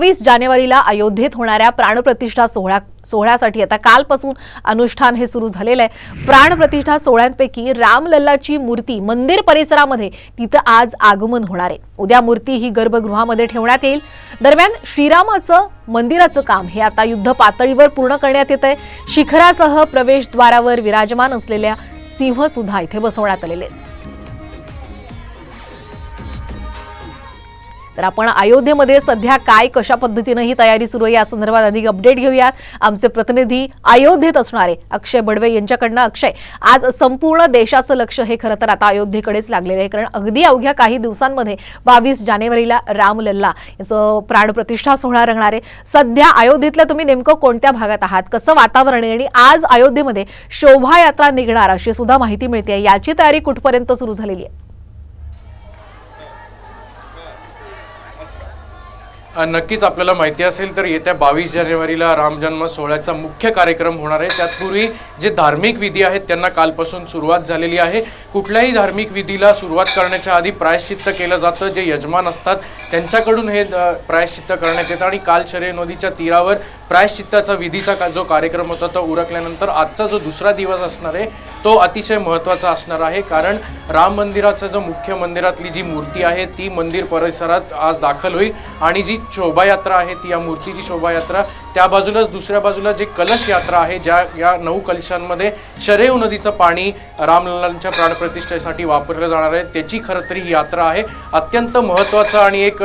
वीस जानेवारीला अयोध्येत होणाऱ्या प्राणप्रतिष्ठा सोहळ्या सोहळ्यासाठी आता कालपासून अनुष्ठान हे सुरू झालेलं आहे. प्राणप्रतिष्ठा सोहळ्यांपैकी रामलल्लाची मूर्ती मंदिर परिसरामध्ये तिथं आज आगमन होणार आहे. उद्या मूर्ती ही गर्भगृहामध्ये ठेवण्यात येईल. दरम्यान श्रीरामाचं मंदिराचं काम हे आता युद्ध पातळीवर पूर्ण करण्यात येत आहे शिखरासह प्रवेशद्वारावर विराजमान असलेल्या सिंहसुद्धा इथे बसवण्यात आलेले आहेत. तर आपण अयोध्येमध्ये सध्या काय कशा पद्धतीनं ही तयारी सुरू आहे या संदर्भात अधिक अपडेट घेऊयात. आमचे प्रतिनिधी अयोध्येत असणारे अक्षय बडवे यांच्याकडनं. अक्षय आज संपूर्ण देशाचं लक्ष हे खरं तर आता अयोध्येकडेच लागलेलं आहे. कारण अगदी अवघ्या काही दिवसांमध्ये बावीस जानेवारीला रामलल्ला याचं प्राणप्रतिष्ठा सोहळा रंगणार आहे. सध्या अयोध्येतल्या तुम्ही नेमकं कोणत्या भागात आहात? कसं वातावरण आहे? आणि आज अयोध्येमध्ये शोभायात्रा निघणार अशी सुद्धा माहिती मिळते याची तयारी कुठपर्यंत सुरू झालेली आहे? नक्कीच आपल्याला माहिती असेल तर येत्या बावीस जानेवारीला राम जन्म सोहळ्याचा मुख्य कार्यक्रम होणार आहे. त्यातपूर्वी जे धार्मिक विधी आहेत त्यांना कालपासून सुरुवात झालेली आहे. कुठल्याही धार्मिक विधीला सुरुवात करण्याच्या आधी प्रायश्चित्त केलं जातं. जे यजमान असतात त्यांच्याकडून हे प्रायश्चित्त करण्यात येतं. आणि काल शर्य नदीच्या तीरावर प्रायश्चित्ताचा विधीचा का- जो कार्यक्रम होता तो उरकल्यानंतर आजचा जो दुसरा दिवस असणार आहे तो अतिशय महत्त्वाचा असणार आहे. कारण राम मंदिराचं जो मुख्य मंदिरातली जी मूर्ती आहे ती मंदिर परिसरात आज दाखल होईल. आणि जी शोभायात्रा आहे ती या मूर्तीची शोभायात्रा. त्या बाजूलाच दुसऱ्या बाजूला जे कलश यात्रा आहे ज्या या नऊ कलशांमध्ये शरेव नदीचं पाणी रामलल्लांच्या प्राणप्रतिष्ठेसाठी वापरलं जाणार आहे. त्याची खरं तरी ही यात्रा आहे. अत्यंत महत्त्वाचा आणि एक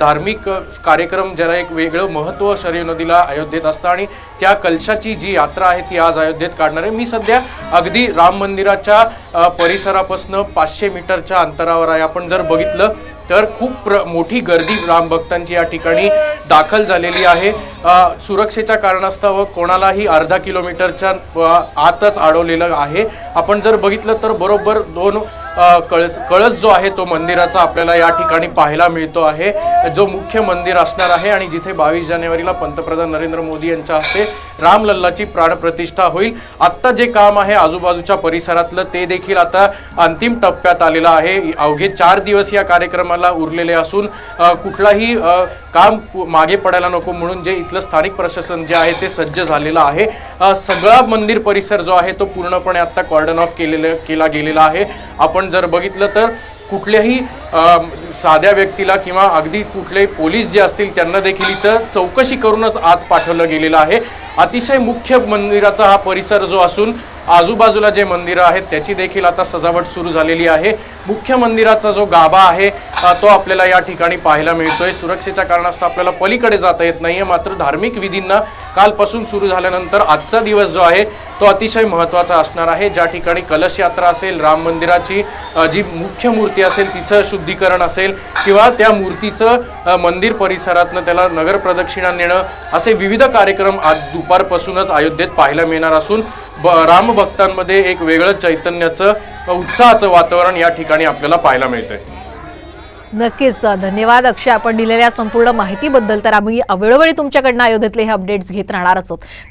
धार्मिक कार्यक्रम ज्याला एक वेगळं महत्त्व शरेव नदीला अयोध्येत असतं आणि त्या कलशाची जी यात्रा आहे ती आज अयोध्येत काढणार आहे. मी सध्या अगदी राम मंदिराच्या परिसरापासून परिसरापासनं पाचशे मीटरच्या अंतरावर आहे. आपण जर बघितलं तर खूप प्र मोठी गर्दी राम भक्तांची या ठिकाणी दाखल झालेली आहे. सुरक्षेच्या कारणास्तव कोणालाही अर्धा किलोमीटरच्या आतच अडवलेलं आहे. आपण जर बघितलं तर बरोबर दोन कळस कळस जो आहे तो मंदिराचा आपल्याला या ठिकाणी पाहायला मिळतो आहे. जो मुख्य मंदिर असणार आहे आणि जिथे बावीस जानेवारीला पंतप्रधान नरेंद्र मोदी यांच्या हस्ते रामलल्लाची प्राणप्रतिष्ठा होईल. आत्ता जे काम आहे आजूबाजूच्या परिसरातलं ते देखील आता अंतिम टप्प्यात आलेलं आहे. अवघे चार दिवस या कार्यक्रमाला उरलेले असून कुठलाही काम मागे पडायला नको म्हणून जे इथलं स्थानिक प्रशासन जे आहे ते सज्ज झालेलं आहे. सगळा मंदिर परिसर जो आहे तो पूर्णपणे आत्ता कॉर्डन ऑफ केलेलं केला गेलेला आहे. आपण जर बघितलं तर कुठल्याही साध्या व्यक्तीला किंवा अगदी कुठलेही पोलीस जे असतील त्यांना देखील इथं चौकशी करूनच आत पाठवलं गेलेलं आहे. अतिशय मुख्य मंदिराचा हा परिसर जो असून आजूबाजूला जे मंदिरं आहेत त्याची देखील आता सजावट सुरू झालेली आहे. मुख्य मंदिराचा जो गाभा आहे तो आपल्याला या ठिकाणी पाहायला मिळतोय. सुरक्षेच्या कारणास्तव आपल्याला पलीकडे जाता येत नाहीये. मात्र धार्मिक विधींना कालपासून सुरू झाल्यानंतर आजचा दिवस जो आहे तो अतिशय महत्त्वाचा असणार आहे. ज्या ठिकाणी कलश यात्रा असेल राम मंदिराची जी मुख्य मूर्ती असेल तिचं शुद्धीकरण असेल किंवा त्या मूर्तीचं मंदिर परिसरातनं त्याला नगर प्रदक्षिणा नेणं असे विविध कार्यक्रम आज दुपारपासूनच अयोध्येत पाहायला मिळणार असून ब रामभक्तांमध्ये एक वेगळं चैतन्याचं उत्साहाचं वातावरण या ठिकाणी आपल्याला पाहायला मिळतंय. नक्कीच धन्यवाद. अक्षय आपण दिलेल्या संपूर्ण माहितीबद्दल तर आम्ही वेळोवेळी तुमच्याकडनं अयोध्येतले हे अपडेट्स घेत राहणारच आहोत.